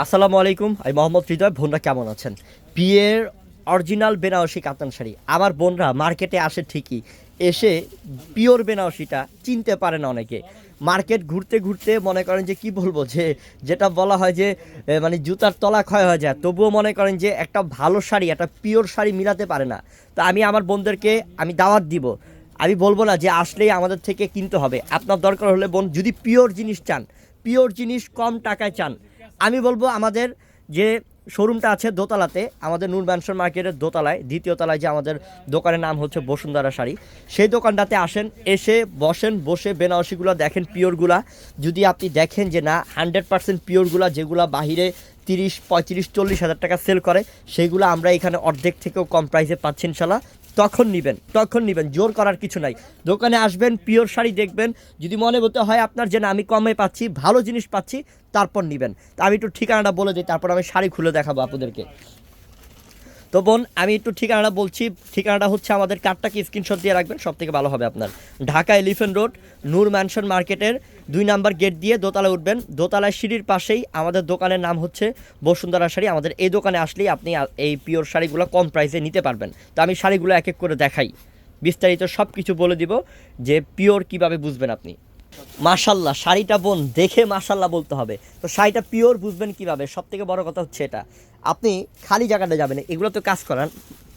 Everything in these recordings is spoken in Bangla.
আসসালামু আলাইকুম, আমি মোহাম্মদ হৃদয়, বোনরা কেমন আছেন? বিয়ের অরিজিনাল বেনারসি কাতান শাড়ি। আমার বোনরা মার্কেটে আসে ঠিকই, এসে পিওর বেনারসিটা চিনতে পারে না অনেকে। মার্কেট ঘুরতে ঘুরতে মনে করেন যে, কি বলব, যে যেটা বলা হয় যে মানে জুতার তলা ক্ষয় হয়ে যায়, তবুও মনে করেন যে, একটা ভালো শাড়ি, একটা পিওর শাড়ি মিলাতে পারে না। তো আমি আমার বোনদেরকে আমি দাওয়াত দিব। আমি বলব না যে, আসলেই আমাদের থেকে কিনতে হবে। আপনার দরকার হলে বোন যদি পিওর জিনিস চান, পিওর জিনিস কম টাকায় চান আমি বলব আমাদের যে শোরুমটা আছে দোতলাতে, আমাদের নূর ম্যানশন মার্কেটের দোতলায়, দ্বিতীয় তলায় যে আমাদের দোকানের নাম হচ্ছে বসুন্ধরা শাড়ি। সেই দোকানটাতে আসেন, এসে বসেন, বসে বেনারসিগুলো দেখেন, পিওরগুলা। যদি আপনি দেখেন যে না, হান্ড্রেড পার্সেন্ট পিওরগুলা, যেগুলা বাহিরে তিরিশ, পঁয়ত্রিশ, চল্লিশ হাজার টাকা সেল করে সেইগুলো আমরা এখানে অর্ধেক থেকেও কম প্রাইসে পাচ্ছি ইনশাল্লাহ। তখন নিবেন তখন নিবেন, জোর করার কিছু নাই। দোকানে আসবেন, পিওর শাড়ি দেখবেন, যদি মনে হতে হয় আপনার যে আমি কমে পাচ্ছি, ভালো জিনিস পাচ্ছি, তারপর নিবেন। তা আমি একটু ঠিকানাটা বলে দিই, তারপর আমি শাড়ি খুলে দেখাবো আপনাদেরকে। তো বোন, আমি একটু ঠিকানাটা বলছি, ঠিকানাটা হচ্ছে আমাদের কার্ডটাকে স্ক্রিনশট দিয়ে রাখবেন সব থেকে ভালো হবে আপনার। Dhaka elephant road, Noor mansion মার্কেটের দুই নাম্বার গেট দিয়ে দোতলায় উঠবেন। দোতলায় সিঁড়ির পাশেই আমাদের দোকানের নাম হচ্ছে বসুন্ধরা শাড়ি। আমাদের এই দোকানে আসলেই আপনি এই পিওর শাড়িগুলো কম প্রাইসে নিতে পারবেন। তো আমি শাড়িগুলো এক এক করে দেখাই। বিস্তারিত সব কিছু বলে দিব যে পিওর কীভাবে বুঝবেন আপনি। মাশাল্লাহ, শাড়িটা বোন, দেখে মাশাল্লাহ বলতে হবে। তো শাড়িটা পিওর বুঝবেন কীভাবে? সব থেকে বড় কথা হচ্ছে এটা। আপনি খালি জায়গাটা যাবেন এগুলো তো কাজ করান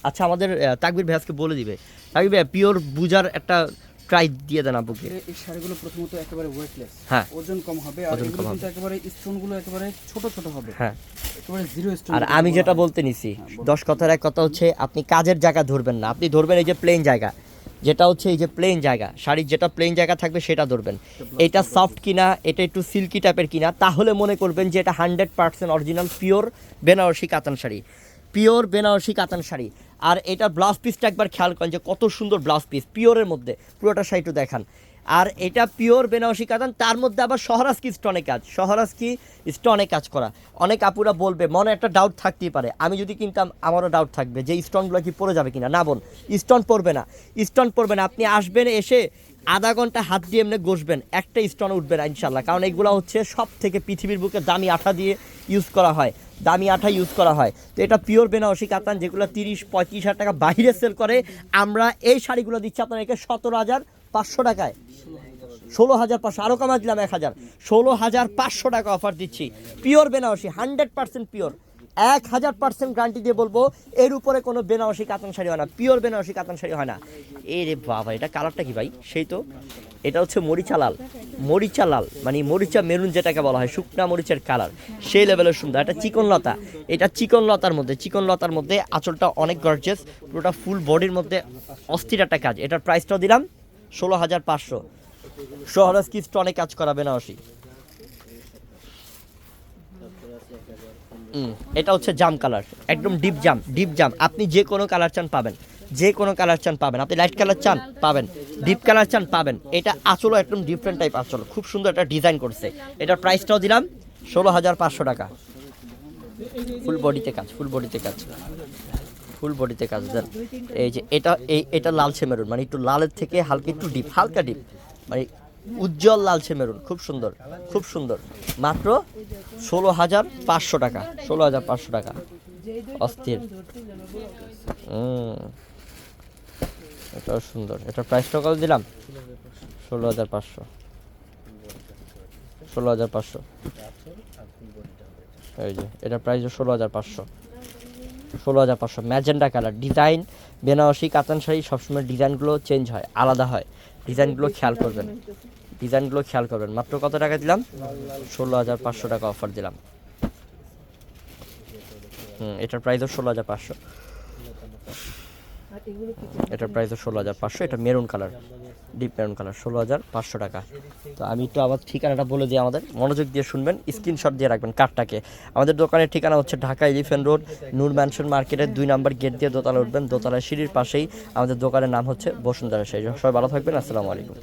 আচ্ছা আমাদের তাকবির ভাইয়াজকে বলে দিবে। তাকবির ভাইয়া পিওর বুজার একটা দিয়ে দেন আপুকে এই শাড়িগুলো প্রথমত একেবারে ওয়েটলেস হ্যাঁ। ওজন কম হবে আর এগুলো কিন্তু একেবারে স্টোনগুলো একেবারে ছোট ছোট হবে। হ্যাঁ। একেবারে জিরো স্টোন আর আমি যেটা বলতে নিছি দশ কথার এক কথা হচ্ছে আপনি কাজের জায়গা ধরবেন না। আপনি ধরবেন এই যে প্লেন জায়গা। যেটা হচ্ছে এই যে প্লেন জায়গা। শাড়ির যেটা প্লেন জায়গা থাকবে সেটা ধরবেন। এটা সফট কিনা এটা একটু সিল্কি টাইপের কিনা তাহলে মনে করবেন যে এটা hundred percent original pure Benarasi katan sari. Pure Banarasi কাতান শাড়ি। আর এটা ব্লাউজ পিসটা একবার খেয়াল করেন যে কত সুন্দর ব্লাউজ পিস, পিওরের মধ্যে। পুরোটা শাড়িটা দেখান। আর এটা পিওর বেনারসি কাতান, তার মধ্যে আবার শহরাজ কি স্টনে কাজ শহরাজ কি স্টনে কাজ করা। অনেক আপুরা বলবে, মনে একটা ডাউট থাকতেই পারে। আমি যদি কিনতাম, আমারও ডাউট থাকবে যে স্টোনগুলো কি পড়ে যাবে কিনা। না বোন, স্টোন পড়বে না। স্টোন পড়বে না। আপনি আসবেন এসে আধা ঘণ্টা হাত দিয়ে এমনি ঘষবেন, একটা স্টোন উঠবে না ইনশাল্লাহ কারণ এগুলো হচ্ছে সব থেকে পৃথিবীর বুকে দামি আঠা দিয়ে ইউজ করা হয়। দামি আঠা ইউজ করা হয়। তো এটা পিওর বেনারসি কাতান, যেগুলো তিরিশ, পঁয়ত্রিশ হাজার টাকা বাইরে সেল করে। আমরা এই শাড়িগুলো দিচ্ছি আপনাদেরকে সতেরো হাজার পাঁচশো টাকায়। ষোলো হাজার পাঁচশো আরও কমা দিলাম এক হাজার। ষোলো হাজার পাঁচশো টাকা অফার দিচ্ছি। Pure Benarasi hundred percent pure এক হাজার পার্সেন্ট গ্যারান্টি দিয়ে বলব, এর উপরে কোনো বেনারসি কাতান শাড়ি হয় না পিওর বেনারসি কাতান শাড়ি হয় না। এ রে বাবা, এটা কালারটা কি ভাই? সেই তো। এটা হচ্ছে মরিচা লাল। মরিচা লাল মানে মরিচা মেরুন যেটাকে বলা হয়, শুকনা মরিচের কালার সেই লেভেলের সুন্দর। এটা চিকন লতা। এটা চিকন লতার মধ্যে, চিকন লতার মধ্যে আঁচলটা অনেক গর্জেস পুরোটা ফুল বডির মধ্যে অস্থির একটা কাজ। এটার প্রাইসটাও দিলাম ষোলো হাজার পাঁচশো। শহরাজ কি অনেক কাজ করাবে না অসি হুম, এটা হচ্ছে জাম কালার, একদম ডিপ জাম ডিপ জাম। আপনি যে কোনো কালার চান পাবেন, যে কোনো কালার চান পাবেন। আপনি লাইট কালার চান পাবেন ডিপ কালার চান পাবেন। এটা আঁচলও একদম ডিফারেন্ট টাইপ আঁচল খুব সুন্দর একটা ডিজাইন করছে। এটার প্রাইসটাও দিলাম ষোলো হাজার পাঁচশো টাকা। ফুল বডিতে কাজ ফুল বডিতে কাজ। ফুল বডিতে কাজ, দেন এই যে এটা, এই, এটা লাল মেরুন মানে একটু লালের থেকে হালকা, একটু ডিপ হালকা ডিপ মানে উজ্জ্বল লালচে মেরুন, খুব সুন্দর খুব সুন্দর। মাত্র ষোলো হাজার পাঁচশো টাকা, ষোলো হাজার পাঁচশো টাকা। অস্থির। এটাও সুন্দর। এটার প্রাইসটা কত দিলাম? ষোলো হাজার পাঁচশো। ষোলো হাজার পাঁচশো। এই যে এটার প্রাইস ষোলো হাজার পাঁচশো। ষোলো হাজার পাঁচশো। ম্যাজেন্ডা কালার ডিজাইন বেনারসি কাতান শাড়ি সবসময় ডিজাইনগুলো চেঞ্জ হয়, আলাদা হয়। ডিজাইনগুলো খেয়াল করবেন। ডিজাইনগুলো খেয়াল করবেন। মাত্র কত টাকা দিলাম? ষোলো হাজার পাঁচশো টাকা অফার দিলাম। হুম এটার প্রাইসও ষোলো হাজার পাঁচশো। এটার প্রাইস ষোলো হাজার পাঁচশো, এটা maroon colour deep maroon colour ষোলো হাজার পাঁচশো টাকা। তো আমি একটু আবার ঠিকানাটা বলে দিই আমাদের, মনোযোগ দিয়ে শুনবেন স্ক্রিনশট দিয়ে রাখবেন কার্ডটাকে। আমাদের দোকানের ঠিকানা হচ্ছে Dhaka elephant road Noor mansion মার্কেটের দুই নম্বর গেট দিয়ে দোতলা উঠবেন, দোতলার সিঁড়ির পাশেই আমাদের দোকানের নাম হচ্ছে বসুন্ধরা সেই সবাই ভালো থাকবেন, আসসালামু আলাইকুম।